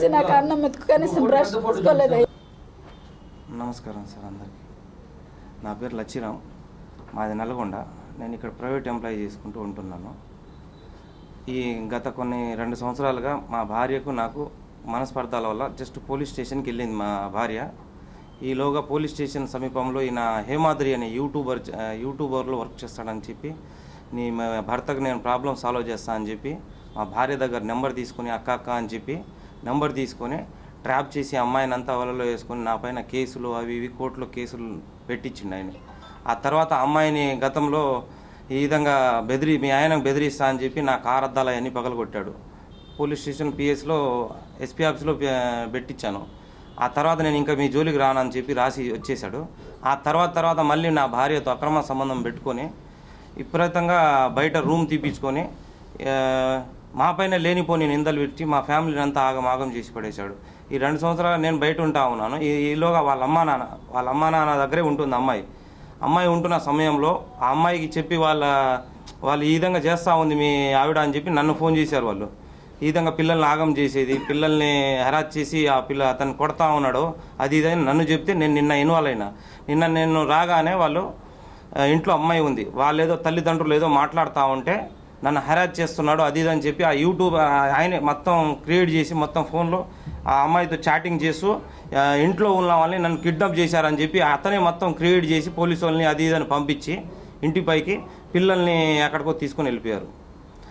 వచ్చి నాకు అన్నం ఎత్తుకు కనీసం బ్రష్ తీసుకోలేదు. నమస్కారం సార్ అందరికీ. నా పేరు లచ్చిరామ్ మాది నల్గొండ. నేను ఇక్కడ ప్రైవేట్ ఎంప్లాయీ చేసుకుంటూ ఉంటున్నాను. ఈ గత కొన్ని రెండు సంవత్సరాలుగా మా భార్యకు నాకు మనస్పర్ధాల వల్ల జస్ట్ పోలీస్ స్టేషన్కి వెళ్ళింది మా భార్య. ఈలోగా పోలీస్ స్టేషన్ సమీపంలో ఈయన హేమాద్రి అనే యూట్యూబర్ యూట్యూబర్లో వర్క్ చేస్తాడని చెప్పి నీ మా భర్తకు నేను ప్రాబ్లం సాల్వ్ చేస్తా అని చెప్పి మా భార్య దగ్గర నెంబర్ తీసుకుని అక్క అక్క అని చెప్పి నెంబర్ తీసుకొని ట్రాప్ చేసి అమ్మాయిని అంతా వలలో వేసుకొని నా పైన కేసులు అవి ఇవి కోర్టులో కేసులు పెట్టించిండు ఆయన. ఆ తర్వాత అమ్మాయిని గతంలో ఈ విధంగా బెదిరి మీ ఆయన బెదిరిస్తా అని చెప్పి నా కార్ అద్దాలు అవన్నీ పగలగొట్టాడు. పోలీస్ స్టేషన్ పిఎస్లో ఎస్పీ ఆఫీస్లో పెట్టించాను. ఆ తర్వాత నేను ఇంకా మీ జోలికి రానని చెప్పి రాసి వచ్చేసాడు ఆ తర్వాత తర్వాత మళ్ళీ నా భార్యతో అక్రమ సంబంధం పెట్టుకొని విపరీతంగా బయట రూమ్ తీపించుకొని మాపైన మా పైన లేనిపోని నిందలు పెట్టి మా ఫ్యామిలీని అంతా ఆగమాగం చేసి పడేశాడు. ఈ రెండు సంవత్సరాలు నేను బయట ఉంటా ఉన్నాను. ఈ ఈలోగా వాళ్ళ అమ్మా నాన్న వాళ్ళ అమ్మా నాన్న దగ్గరే ఉంటుంది అమ్మాయి. అమ్మాయి ఉంటున్న సమయంలో ఆ అమ్మాయికి చెప్పి వాళ్ళ వాళ్ళు ఈ విధంగా చేస్తూ ఉంది మీ ఆవిడ అని చెప్పి నన్ను ఫోన్ చేశారు వాళ్ళు. ఈ విధంగా పిల్లల్ని ఆగం చేసేది పిల్లల్ని హెరాజ్ చేసి ఆ పిల్ల అతను కొడతా ఉన్నాడు అది ఇది అని నన్ను చెప్తే నేను నిన్న ఇన్వాల్వ్ అయినా. నిన్న నేను రాగానే వాళ్ళు ఇంట్లో అమ్మాయి ఉంది. వాళ్ళు ఏదో తల్లిదండ్రులు ఏదో మాట్లాడుతూ ఉంటే నన్ను హెరాజ్ చేస్తున్నాడు అది ఇది అని చెప్పి ఆ యూట్యూబ్ ఆయన ఆయనే మొత్తం క్రియేట్ చేసి మొత్తం ఫోన్లో ఆ అమ్మాయితో చాటింగ్ చేస్తూ ఇంట్లో ఉన్న వాళ్ళని నన్ను కిడ్నాప్ చేశారని చెప్పి అతనే మొత్తం క్రియేట్ చేసి పోలీసు వాళ్ళని అది ఇది అని పంపించి ఇంటిపైకి పిల్లల్ని ఎక్కడికో తీసుకొని వెళ్ళిపోయారు.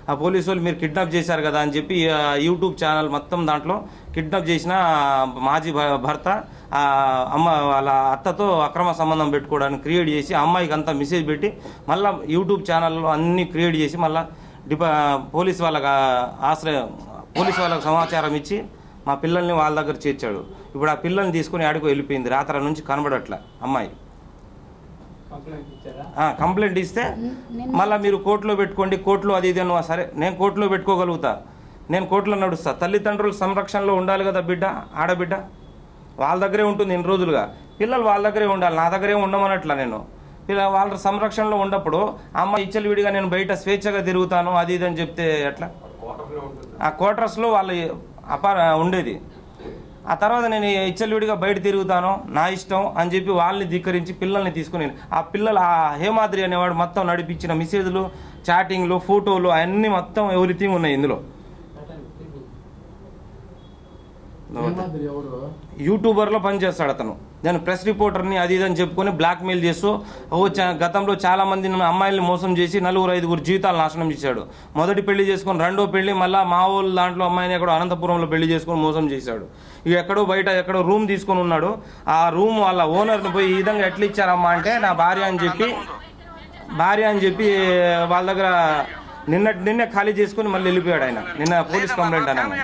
ఆ పోలీసు వాళ్ళు మీరు కిడ్నాప్ చేశారు కదా అని చెప్పి యూట్యూబ్ ఛానల్ మొత్తం దాంట్లో కిడ్నాప్ చేసిన మాజీ భ- భర్త అమ్మ వాళ్ళ అత్తతో అక్రమ సంబంధం పెట్టుకోవడానికి క్రియేట్ చేసి అమ్మాయికి అంతా మెసేజ్ పెట్టి మళ్ళీ యూట్యూబ్ ఛానల్లో అన్ని క్రియేట్ చేసి మళ్ళీ డిపా పోలీస్ వాళ్ళకి ఆశ్రయం పోలీస్ వాళ్ళకి సమాచారం ఇచ్చి మా పిల్లల్ని వాళ్ళ దగ్గర చేర్చాడు. ఇప్పుడు ఆ పిల్లల్ని తీసుకుని ఆడికి వెళ్ళిపోయింది. రాత్రి నుంచి కనబడట్లే అమ్మాయి. ఆ, కంప్లైంట్ ఇస్తే మళ్ళీ మీరు కోర్టులో పెట్టుకోండి కోర్టులో అది ఇది అను సరే నేను కోర్టులో పెట్టుకోగలుగుతా. నేను కోర్టులో నడుస్తా. తల్లిదండ్రుల సంరక్షణలో ఉండాలి కదా బిడ్డ ఆడబిడ్డ. వాళ్ళ దగ్గరే ఉంటుంది ఇన్ని రోజులుగా. పిల్లలు వాళ్ళ దగ్గరే ఉండాలి నా దగ్గరే ఉండమనట్ల నేను. పిల్ల వాళ్ళ సంరక్షణలో ఉన్నప్పుడు అమ్మ ఇచ్చలు విడిగా నేను బయట స్వేచ్ఛగా తిరుగుతాను అది ఇది అని చెప్తే ఎట్లా? ఆ క్వార్టర్స్లో వాళ్ళ అపార ఉండేది. ఆ తర్వాత నేను ఇచ్చలవిడిగా బయట తిరుగుతాను నా ఇష్టం అని చెప్పి వాళ్ళని ధిక్కరించి పిల్లల్ని తీసుకుని ఆ పిల్లలు ఆ హేమాద్రి అనేవాడు మొత్తం నడిపించిన మెసేజ్లు చాటింగ్లు ఫోటోలు అవన్నీ మొత్తం ఎవ్రీథింగ్ ఉన్నాయి ఇందులో హేమాద్రి ఎవరు యూట్యూబర్లో పనిచేస్తాడు అతను. నేను ప్రెస్ రిపోర్టర్ని అది ఇది అని చెప్పుకొని బ్లాక్మెయిల్ చేస్తూ ఓ గతంలో చాలా మంది అమ్మాయిల్ని మోసం చేసి నలుగురు ఐదుగురు జీవితాలు నాశనం చేశాడు. మొదటి పెళ్ళి చేసుకొని రెండో పెళ్ళి మళ్ళీ మా ఊళ్ళో దాంట్లో అమ్మాయిని ఎక్కడో అనంతపురంలో పెళ్ళి చేసుకొని మోసం చేశాడు. ఇక ఎక్కడో బయట ఎక్కడో రూమ్ తీసుకొని ఉన్నాడు. ఆ రూమ్ వాళ్ళ ఓనర్ని పోయి ఈ విధంగా ఎట్లా ఇచ్చారమ్మా అంటే నా భార్య అని చెప్పి భార్య అని చెప్పి వాళ్ళ దగ్గర నిన్న నిన్నే ఖాళీ చేసుకుని మళ్ళీ వెళ్ళిపోయాడు ఆయన. నిన్న పోలీస్ కంప్లైంట్ అన్నాను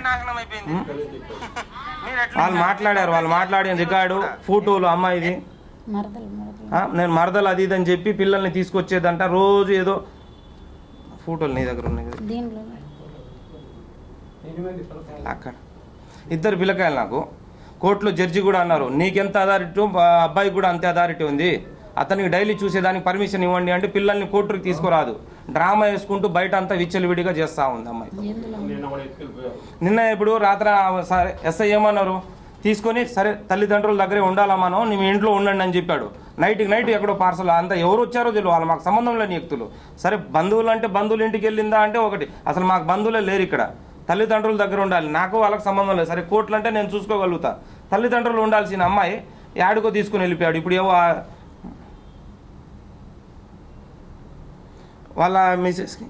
వాళ్ళు మాట్లాడారు వాళ్ళు మాట్లాడిన రికార్డు ఫోటోలు అమ్మాయిది నేను మరదలు అది ఇది అని చెప్పి పిల్లల్ని తీసుకొచ్చేదంట. రోజు ఏదో ఫోటోలు నీ దగ్గర ఉన్నాయి అక్కడ. ఇద్దరు పిల్లకాయలు నాకు. కోర్టులో జడ్జి కూడా అన్నారు నీకెంత అథారిటీ? అబ్బాయికి కూడా అంతే అథారిటీ ఉంది. అతనికి డైలీ చూసేదానికి పర్మిషన్ ఇవ్వండి అంటే పిల్లల్ని కోర్టుకి తీసుకురాదు. డ్రామా వేసుకుంటూ బయట అంతా విచ్చలవిడిగా చేస్తూ ఉంది అమ్మాయి నిన్న ఇప్పుడు రాత్రి సరే ఎస్ఐ ఏమన్నారు? తీసుకొని సరే తల్లిదండ్రుల దగ్గరే ఉండాలా మనం? నీ ఇంట్లో ఉండండి అని చెప్పాడు. నైట్కి నైట్ ఎక్కడో పార్సల్ అంతా ఎవరు వచ్చారో తెలియదు. వాళ్ళు మాకు సంబంధం లేని వ్యక్తులు. సరే బంధువులు అంటే బంధువులు ఇంటికి వెళ్ళిందా అంటే ఒకటి. అసలు మాకు బంధువులే లేరు ఇక్కడ. తల్లిదండ్రుల దగ్గర ఉండాలి. నాకు వాళ్ళకి సంబంధం లేదు. సరే కోట్లు అంటే నేను చూసుకోగలుగుతా. తల్లిదండ్రులు ఉండాల్సిన అమ్మాయి యాడికో తీసుకుని వెళ్ళిపోయాడు. ఇప్పుడు ఏవో వాళ్ళ మిసెస్కి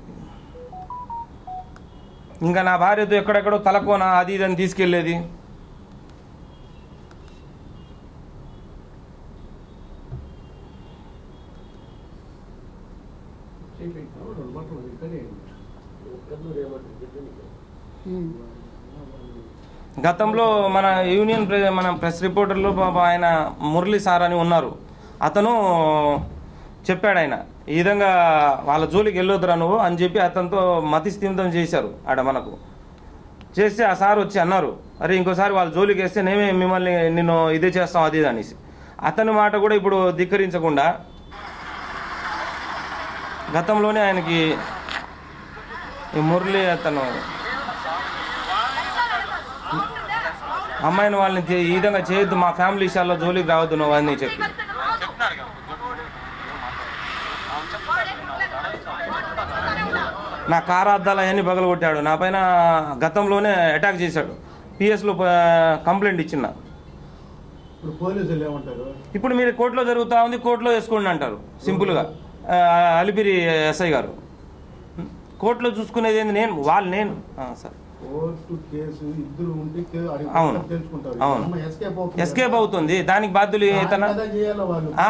ఇంకా నా భార్యతో ఎక్కడెక్కడో తలకోనా అది ఇది అని గతంలో మన యూనియన్ ప్రె మన ప్రెస్ రిపోర్టర్లో ఆయన మురళి సార్ అని ఉన్నారు. అతను చెప్పాడు ఆయన ఈ విధంగా వాళ్ళ జోలికి వెళ్ళొద్దురా నువ్వు అని చెప్పి అతనితో మతిస్థిమితం చేశారు ఆడ మనకు. చేస్తే ఆ సార్ వచ్చి అన్నారు అరే ఇంకోసారి వాళ్ళ జోలికి వేస్తే నేమే మిమ్మల్ని నిన్ను ఇదే చేస్తాం అది ఇది అనేసి. అతని మాట కూడా ఇప్పుడు ధిక్కరించకుండా గతంలోనే ఆయనకి ఈ మురళి అతను అమ్మాయిని వాళ్ళని ఈ విధంగా చేయొద్దు మా ఫ్యామిలీ విషయాల్లో జోలికి రావద్దు నువ్వు అని చెప్పి. నా కారు అద్దాలు అవన్నీ పగలగొట్టాడు. నా పైన గతంలోనే అటాక్ చేశాడు. పిఎస్లో కంప్లైంట్ ఇచ్చిన. ఇప్పుడు మీరు కోర్టులో జరుగుతూ ఉంది కోర్టులో వేసుకోండి అంటారు. సింపుల్గా అలిపిరి ఎస్ఐ గారు. కోర్టులో చూసుకునేది ఏంది? నేను వాళ్ళు నేను. సార్. కోర్టు కేసు ఇద్దరు ఉంటే కే- అడిగి అవును. అవును. ఎస్కేప్ అవుతుంది? దానికి బాధ్యులు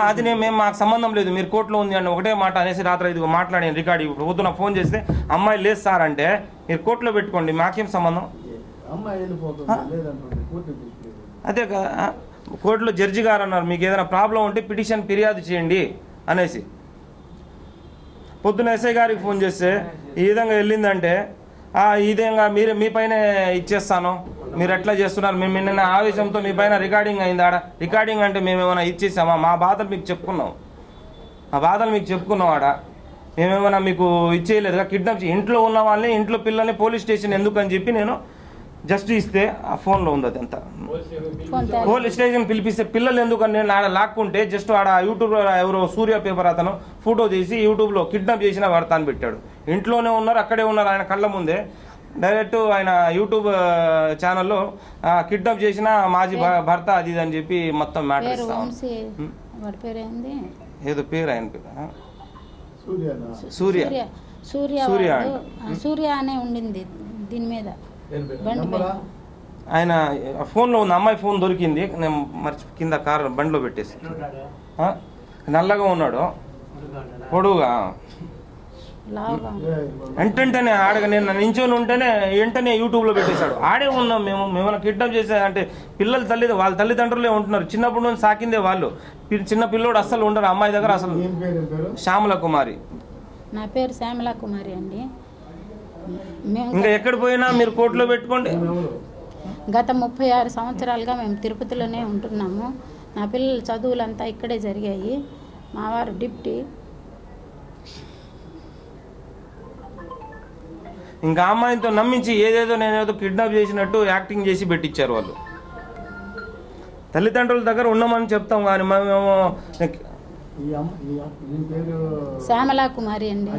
అది నేను మేము మాకు సంబంధం లేదు. మీరు కోర్టులో ఉంది అని ఒకటే మాట అనేసి రాత్రి ఇది మాట్లాడాను రికార్డ్. ఇప్పుడు పొద్దున ఫోన్ చేస్తే అమ్మాయి లేదు సార్ అంటే మీరు కోర్టులో పెట్టుకోండి. మాకేం సంబంధం? అదే కదా కోర్టులో జడ్జి గారు అన్నారు మీకు ఏదైనా ప్రాబ్లం ఉంటే పిటిషన్ ఫిర్యాదు చేయండి అనేసి. పొద్దున ఎస్ఐ గారికి ఫోన్ చేస్తే ఈ విధంగా వెళ్ళిందంటే ఇదేగా మీరు మీ పైన ఇచ్చేస్తాను. మీరు ఎట్లా చేస్తున్నారు? మేము నిన్న ఆవేశంతో మీ పైన రికార్డింగ్ అయింది ఆడ. రికార్డింగ్ అంటే మేము ఏమైనా ఇచ్చేసామా? మా బాధలు మీకు చెప్పుకున్నాం. మా బాధలు మీకు చెప్పుకున్నాం ఆడ. మేమేమైనా మీకు ఇచ్చేయలేదుగా? కిడ్నాప్ ఇంట్లో ఉన్న వాళ్ళని ఇంట్లో పిల్లల్ని పోలీస్ స్టేషన్ ఎందుకు అని చెప్పి నేను జస్ట్ ఇస్తే ఆ ఫోన్లో ఉంది అది అంతా పోలీస్ స్టేషన్ పిలిపిస్తే పిల్లలు ఎందుకని నేను ఆడ లాక్కుంటే జస్ట్ ఆడ యూట్యూబ్లో ఎవరో సూర్య పేపర్ అతను ఫోటో తీసి యూట్యూబ్లో కిడ్నాప్ చేసిన వాడు తాను పెట్టాడు. ఇంట్లోనే ఉన్నారు అక్కడే ఉన్నారు ఆయన కళ్ళ ముందే. డైరెక్ట్ ఆయన యూట్యూబ్ ఛానల్లో కిడ్నాప్ చేసిన మాజీ భ- భర్త అది ఇది అని చెప్పి మొత్తం మ్యాటర్ ఏంది? ఏదో పేరు ఆయన పేరు సూర్య. సూర్య. సూర్య సూర్య అనే ఉండింది దీని మీద. ఆయన ఫోన్లో ఉంది అమ్మాయి ఫోన్ దొరికింది నేను మర్చి కింద కారు బండిలో పెట్టేసి? నల్లగా ఉన్నాడు. పొడుగా. వెంటనే ఆడగా నేను నించొని ఉంటేనే వెంటనే యూట్యూబ్లో పెట్టేశాడు. ఆడే ఉన్నాం మేము మేమైనా కిడ్నాప్ చేసే అంటే పిల్లల తల్లి వాళ్ళ తల్లిదండ్రులే ఉంటున్నారు. చిన్నప్పటి నుంచి సాకిందే వాళ్ళు. చిన్న పిల్లోడు అస్సలు ఉండరు అమ్మాయి దగ్గర అసలు శ్యామల కుమారి నా పేరు శ్యామలా కుమారి అండి. మేము ఇంకా ఎక్కడ పోయినా మీరు కోర్టులో పెట్టుకోండి. గత ముప్పై ఆరు సంవత్సరాలుగా మేము తిరుపతిలోనే ఉంటున్నాము. నా పిల్లల చదువులంతా ఇక్కడే జరిగాయి. మా వారు డిప్టీ. ఇంకా అమ్మాయితో నమ్మించి ఏదేదో నేనేదో కిడ్నాప్ చేసినట్టు యాక్టింగ్ చేసి పెట్టించారు వాళ్ళు. తల్లిదండ్రుల దగ్గర ఉన్నామని చెప్తాం కానీ మేము ఈ అమ్మ ఈ అమ్మ- మీ పేరు? శ్యామలా కుమారి అండి.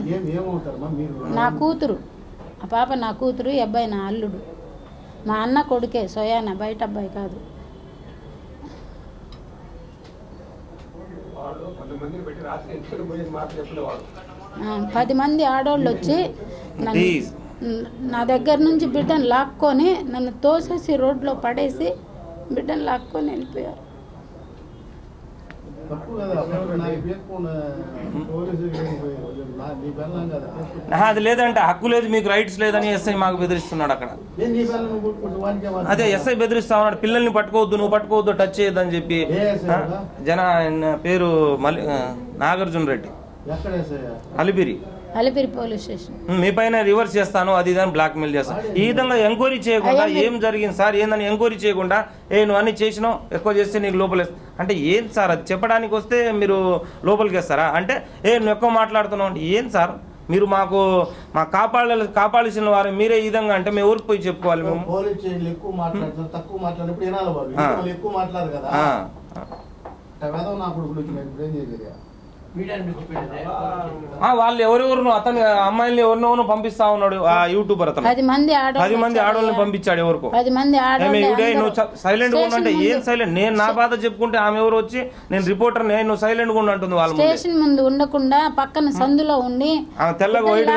నా కూతురు. ఆ పాప నా కూతురు ఈ అబ్బాయి నా అల్లుడు. మా అన్న కొడుకే సోయాన బయట అబ్బాయి కాదు. పది మంది ఆడోళ్ళు వచ్చి. నా దగ్గర నుంచి బిడ్డను లాక్కొని నన్ను తోసేసి రోడ్లో పడేసి బిడ్డను లాక్కొని వెళ్ళిపోయారు. అది లేదంటే. హక్కు లేదు మీకు రైట్స్ లేదని ఎస్ఐ మాకు బెదిరిస్తున్నాడు అక్కడ. అదే ఎస్ఐ బెదిరిస్తా ఉన్నాడు. పిల్లల్ని పట్టుకోవద్దు నువ్వు పట్టుకోవద్దు టచ్ చేయొద్దని చెప్పి? జన పేరు మలి ఆ, Nagarjuna Reddy. Alipiri. Alipiri police station. మీ పైన రివర్స్ చేస్తాను అది ఇదని బ్లాక్ మెయిల్ చేస్తాను ఈ విధంగా ఎంక్వైరీ చేయకుండా ఏం జరిగింది సార్? ఏందని ఎంక్వైరీ చేయకుండా ఏ నువ్వు అన్ని చేసినావు ఎక్కువ చేస్తే నీకు లోపల వేస్తా-" అంటే ఏం సార్ అది? చెప్పడానికి వస్తే మీరు లోపలికి వేస్తారా? అంటే ఏ నువ్వు ఎక్కువ మాట్లాడుతున్నావు అంటే ఏం సార్? మీరు మాకు మా కాపాడ కాపాడాల్సిన వారు మీరే ఈ విధంగా అంటే మేము ఊరికి పోయి చెప్పుకోవాలి మేము. పోలీస్ స్టేషన్లు ఎక్కువ మాట్లాడుతున్నారు తక్కువ మాట్లాడినప్పుడు ఎక్కువ మాట్లాడరు కదా? వాళ్ళు ఎవరెవరు అతను అమ్మాయిల్ని ఎవరినో పంపిస్తా ఉన్నాడు ఆ యూట్యూబర్ అతను. పది మంది పది మంది. ఆడవాళ్ళని పంపించాడు ఎవరికో. పది మంది నువ్వు సైలెంట్గా ఉండంటే ఏం సైలెంట్ నేను నా బాధ చెప్పుకుంటే ఆమె ఎవరు వచ్చి నేను రిపోర్టర్ నేను సైలెంట్గా ఉండు అంటుంది వాళ్ళ ముందే. స్టేషన్ ముందు ఉండకుండా పక్కన సందులో ఉండి ఆమె తెల్లగా వైట్